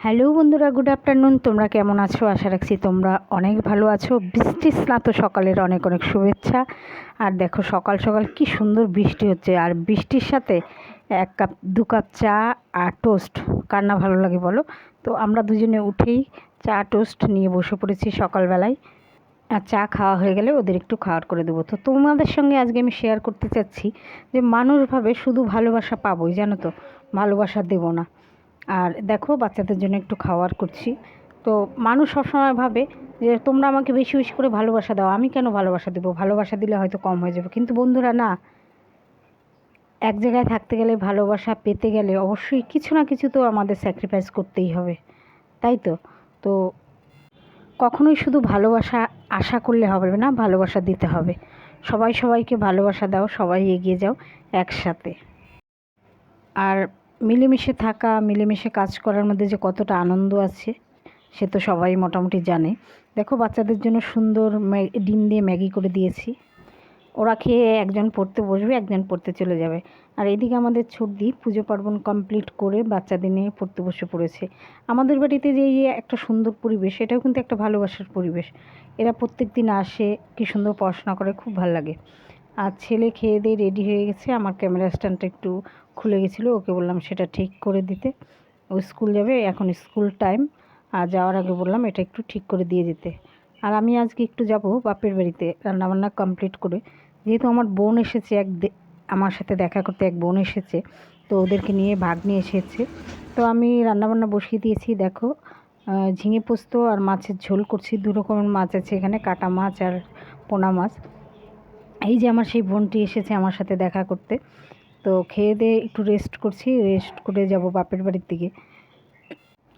Hello বন্ধুরা, good afternoon. তোমরা কেমন আছো? আশা রাখছি তোমরা অনেক ভালো আছো। বৃষ্টি স্নাত সকালের অনেক অনেক শুভেচ্ছা। আর দেখো, সকাল সকাল কি সুন্দর বৃষ্টি হচ্ছে। আর বৃষ্টির সাথে এক কাপ, দু কাপ চা আর টোস্ট। কার না ভালো লাগে বলো? তো আমরা দুজনে উঠেই চা, টোস্ট নিয়ে বসে পড়েছি সকালবেলায়। আর চা খাওয়া হয়ে গেলে ওদের একটু খাওয়ার করে দেবো। তো তোমাদের সঙ্গে আজকে আমি শেয়ার করতে চাচ্ছি যে মানুষভাবে শুধু ভালোবাসা পাবোই, জানো তো? ভালোবাসা দেবো না। আর দেখো বাচ্চাদের জন্য একটু খাওয়ার করছি। তো মানুষ সবসময় ভাবে যে, তোমরা আমাকে বেশি বেশি করে ভালোবাসা দাও। আমি কেন ভালোবাসা দেবো? ভালোবাসা দিলে হয়তো কম হয়ে যাবে। কিন্তু বন্ধুরা, না। এক জায়গায় থাকতে গেলে ভালোবাসা পেতে গেলে অবশ্যই কিছু না কিছু তো আমাদের স্যাক্রিফাইস করতেই হবে। তাই তো? তো কখনোই শুধু ভালোবাসা আশা করলে হবে না, ভালোবাসা দিতে হবে। সবাই সবাইকে ভালোবাসা দাও, সবাই এগিয়ে যাও একসাথে। আর মিলেমিশে থাকা, মিলেমিশে কাজ করার মধ্যে যে কতটা আনন্দ আছে, সে তো সবাই মোটামুটি জানে। দেখো, বাচ্চাদের জন্য সুন্দর ডিম দিয়ে ম্যাগি করে দিয়েছি। ওরা খেয়ে একজন পড়তে বসবে, একজন পড়তে চলে যাবে। আর এদিকে আমাদের ছর্দি পুজো পার্বণ কমপ্লিট করে বাচ্চাদের নিয়ে পড়তে বসে পড়েছে। আমাদের বাড়িতে যে এই একটা সুন্দর পরিবেশ, এটাও কিন্তু একটা ভালোবাসার পরিবেশ। এরা প্রত্যেক দিন আসে, কি সুন্দর পড়াশোনা করে, খুব ভালো লাগে। আর ছেলে খেয়ে দিয়ে রেডি হয়ে গেছে। আমার ক্যামেরা স্ট্যান্ডটা একটু খুলে গেছিল, ওকে বললাম সেটা ঠিক করে দিতে। ও স্কুল যাবে, এখন স্কুল টাইম আর যাওয়ার আগে বললাম এটা একটু ঠিক করে দিয়ে যেতে আর আমি আজকে একটু যাব বাপের বাড়িতে রান্নাবান্না কমপ্লিট করে। যেহেতু আমার বোন এসেছে এক আমার সাথে দেখা করতে এক বোন এসেছে, তো ওদেরকে নিয়ে ভাগ নিয়ে এসেছে। তো আমি রান্নাবান্না বসিয়ে দিয়েছি, দেখো। ঝিঙে পোস্ত আর মাছের ঝোল করছি। দু রকমের মাছ আছে এখানে, কাটা মাছ আর পোনা মাছ। এই যে আমার সেই বোনটি এসেছে আমার সাথে দেখা করতে। তো খেয়ে দিয়ে একটু রেস্ট করছি রেস্ট করে যাব বাপের বাড়ির দিকে।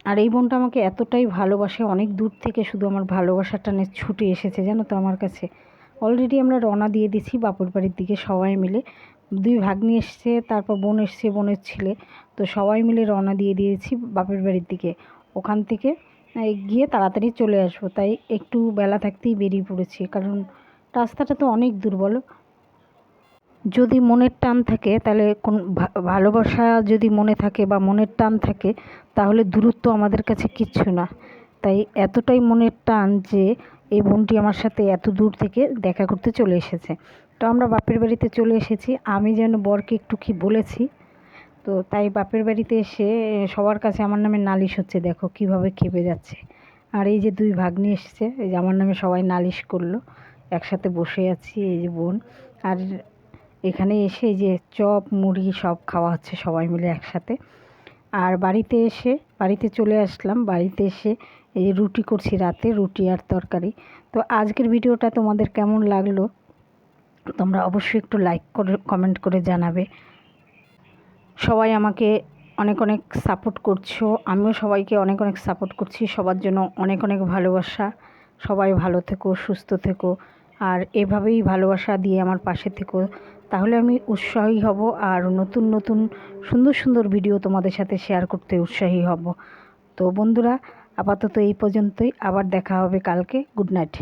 আর এই বোনটা আমাকে এতটাই ভালোবাসে, অনেক দূর থেকে শুধু আমার ভালোবাসার টানে ছুটে এসেছে, জানো তো আমার কাছে। অলরেডি আমরা রওনা দিয়ে দিছি বাপুর বাড়ির দিকে সবাই মিলে। দুই ভাগ্নি এসছে, তারপর বোন এসছে, বোনের ছেলে। তো সবাই মিলে রওনা দিয়ে দিয়েছি বাপের বাড়ির দিকে। ওখান থেকে গিয়ে তাড়াতাড়ি চলে আসব। তাই একটু বেলা থাকতেই বেরিয়ে পড়েছি। কারণ রাস্তাটা তো অনেক দুর্বল। যদি মনের টান থাকে, তাহলে কোন ভালোবাসা যদি মনে থাকে বা মনের টান থাকে, তাহলে দূরত্ব আমাদের কাছে কিচ্ছু না। তাই এতটাই মনের টান যে, এই বোনটি আমার সাথে এত দূর থেকে দেখা করতে চলে এসেছে। তো আমরা বাপের বাড়িতে চলে এসেছি। আমি যেন বরকে একটু কি বলেছি? তো তাই বাপের বাড়িতে এসে, সবার কাছে আমার নামে নালিশ হচ্ছে, দেখো কীভাবে খেপে যাচ্ছে। আর এই যে দুই ভাগ্নি এসেছে, এই যে আমার নামে সবাই নালিশ করল। একসাথে বসে আছি, এই যে বোন। আর এখানে এসে যে চপ, মুড়ি সব খাওয়া হচ্ছে সবাই মিলে একসাথে। আর বাড়িতে এসে, বাড়িতে চলে আসলাম। বাড়িতে এসে এই রুটি করছি রাতে, রুটি আর তরকারি। তো আজকের ভিডিওটা তোমাদের কেমন লাগল? তোমরা অবশ্যই একটু লাইক করে কমেন্ট করে জানাবে। সবাই আমাকে অনেক অনেক সাপোর্ট করছ। আমিও সবাইকে অনেক অনেক সাপোর্ট করছি। সবার জন্য অনেক অনেক ভালোবাসা। সবাই ভালো থেকো, সুস্থ থেকো। আর এভাবেই ভালোবাসা দিয়ে আমার পাশে থেকো। তাহলে আমি উৎসাহী হব আর নতুন নতুন, সুন্দর সুন্দর ভিডিও তোমাদের সাথে শেয়ার করতে উৎসাহী হব। তো বন্ধুরা, আপাতত এই পর্যন্তই। আবার দেখা হবে কালকে। Good night